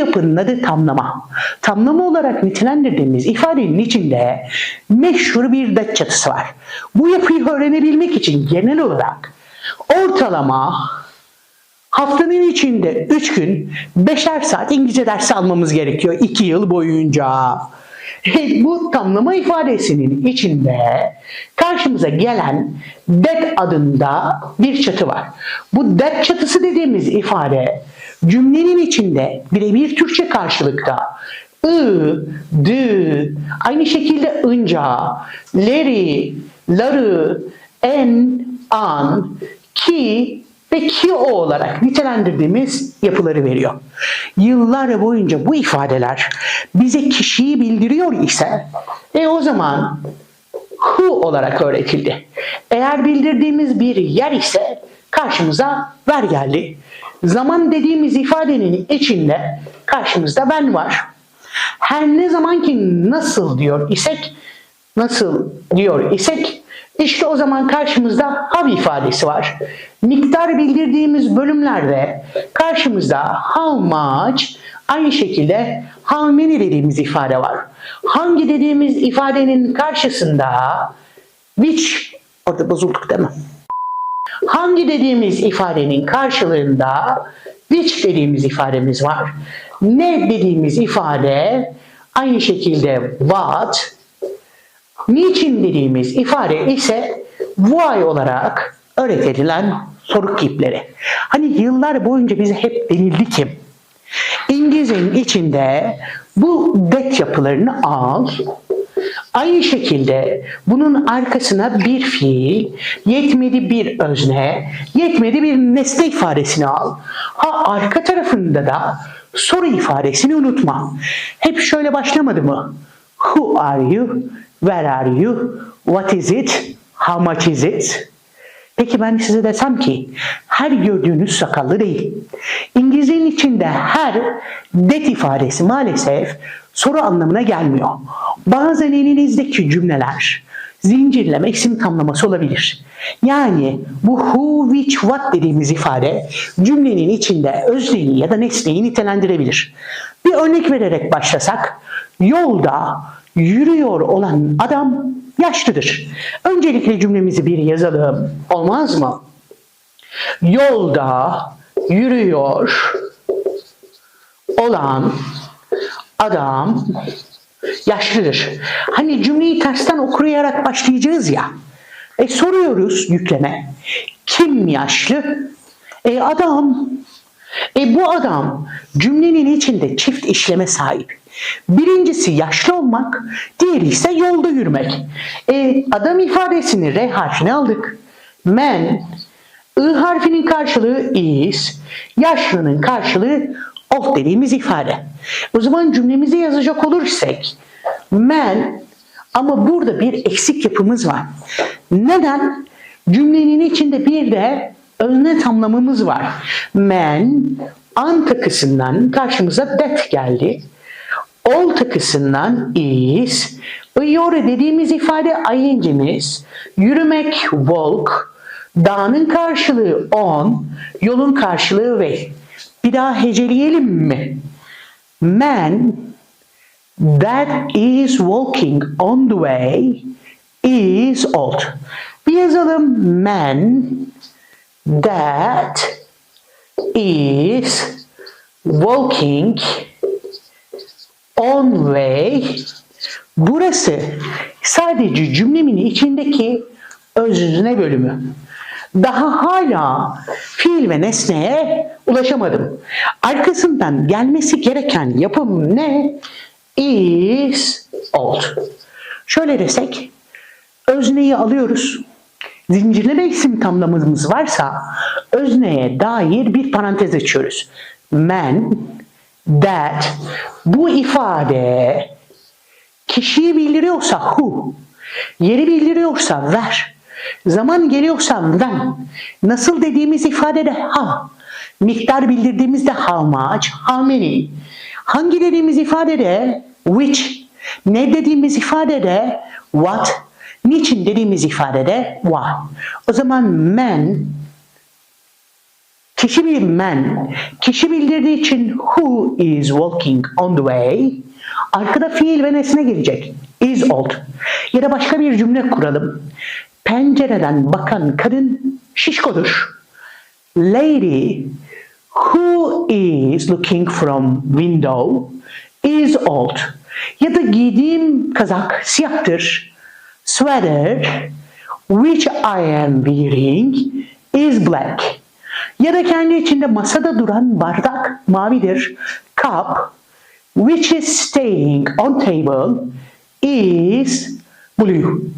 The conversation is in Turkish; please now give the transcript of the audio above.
yapının adı tamlama. Tamlama olarak nitelendirdiğimiz ifadenin içinde meşhur bir dat çatısı var. Bu yapıyı öğrenebilmek için genel olarak ortalama haftanın içinde 3 gün 5'er saat İngilizce dersi almamız gerekiyor 2 yıl boyunca. Bu tamlama ifadesinin içinde karşımıza gelen that adında bir çatı var. Bu that çatısı dediğimiz ifade cümlenin içinde birebir Türkçe karşılıkta ı, dı, aynı şekilde ınca, leri, ları, en, an, ki ve ki o olarak nitelendirdiğimiz yapıları veriyor. Yıllar boyunca bu ifadeler bize kişiyi bildiriyor ise e o zaman who olarak öğretildi. Eğer bildirdiğimiz bir yer ise karşımıza ver geldi. Zaman dediğimiz ifadenin içinde karşımızda ben var. Her ne zaman ki nasıl diyor isek, nasıl diyor isek işte o zaman karşımızda have ifadesi var. Miktar bildirdiğimiz bölümlerde karşımızda how much aynı şekilde how many dediğimiz ifade var. Hangi dediğimiz ifadenin karşısında which orada bozulduk değil mi? Hangi dediğimiz ifadenin karşılığında which dediğimiz ifademiz var. Ne dediğimiz ifade aynı şekilde what Niçin dediğimiz ifade ise why olarak öğretilen soru kipleri. Hani yıllar boyunca bize hep denildi ki İngilizcenin içinde bu that yapılarını al, Aynı şekilde bunun arkasına bir fiil, yetmedi bir özne, yetmedi bir nesne ifadesini al. Ha arka tarafında da soru ifadesini unutma. Hep şöyle başlamadı mı? Who are you? Where are you? What is it? How much is it? Peki ben size desem ki her gördüğünüz sakallı değil. İngilizcenin içinde her that ifadesi maalesef soru anlamına gelmiyor. Bazen elinizdeki cümleler zincirleme isim tamlaması olabilir. Yani bu who, which, what dediğimiz ifade cümlenin içinde özneyi ya da nesneyi nitelendirebilir. Bir örnek vererek başlasak, yolda yürüyor olan adam yaşlıdır. Öncelikle cümlemizi bir yazalım. Olmaz mı? Yolda yürüyor olan adam yaşlıdır. Hani cümleyi tersten okuyarak başlayacağız ya. E soruyoruz yükleme. Kim yaşlı? E adam. E bu adam cümlenin içinde çift işleme sahip. Birincisi yaşlı olmak, diğeri ise yolda yürümek. E, adam ifadesini R harfine aldık. Man, I harfinin karşılığı is, yaşlının karşılığı of dediğimiz ifade. O zaman cümlemizi yazacak olursak, man ama burada bir eksik yapımız var. Neden? Cümlenin içinde bir de özne tamlamamız var. Man, an takısından karşımıza that geldi. All takısından is, yore dediğimiz ifade ing'imiz, yürümek walk, dağın karşılığı on, yolun karşılığı way. Bir daha heceleyelim mi? Man that is walking on the way is old. Bir yazalım. Man that is walking on way. Burası sadece cümlemin içindeki özne bölümü. Daha hala fiil ve nesneye ulaşamadım. Arkasından gelmesi gereken yapım ne? Is old. Şöyle desek, özneyi alıyoruz. Zincirleme isim tamlamamız varsa özneye dair bir parantez açıyoruz. Man, that, bu ifade kişiyi bildiriyorsa who, yeri bildiriyorsa where, zaman geliyorsa when, nasıl dediğimiz ifadede how, miktar bildirdiğimizde how much, how many, hangi dediğimiz ifadede which, ne dediğimiz ifadede what, niçin dediğimiz ifadede why. O zaman men Kişi bir man. Kişi bildirdiği için who is walking on the way. Arkada fiil ve nesne gelecek. Is old. Ya da başka bir cümle kuralım. Pencereden bakan kadın şişkodur. Lady who is looking from window is old. Ya da giydiğim kazak siyahtır. Sweater which I am wearing is black. Ya da kendi içinde masada duran bardak mavidir. Cup which is staying on table is blue.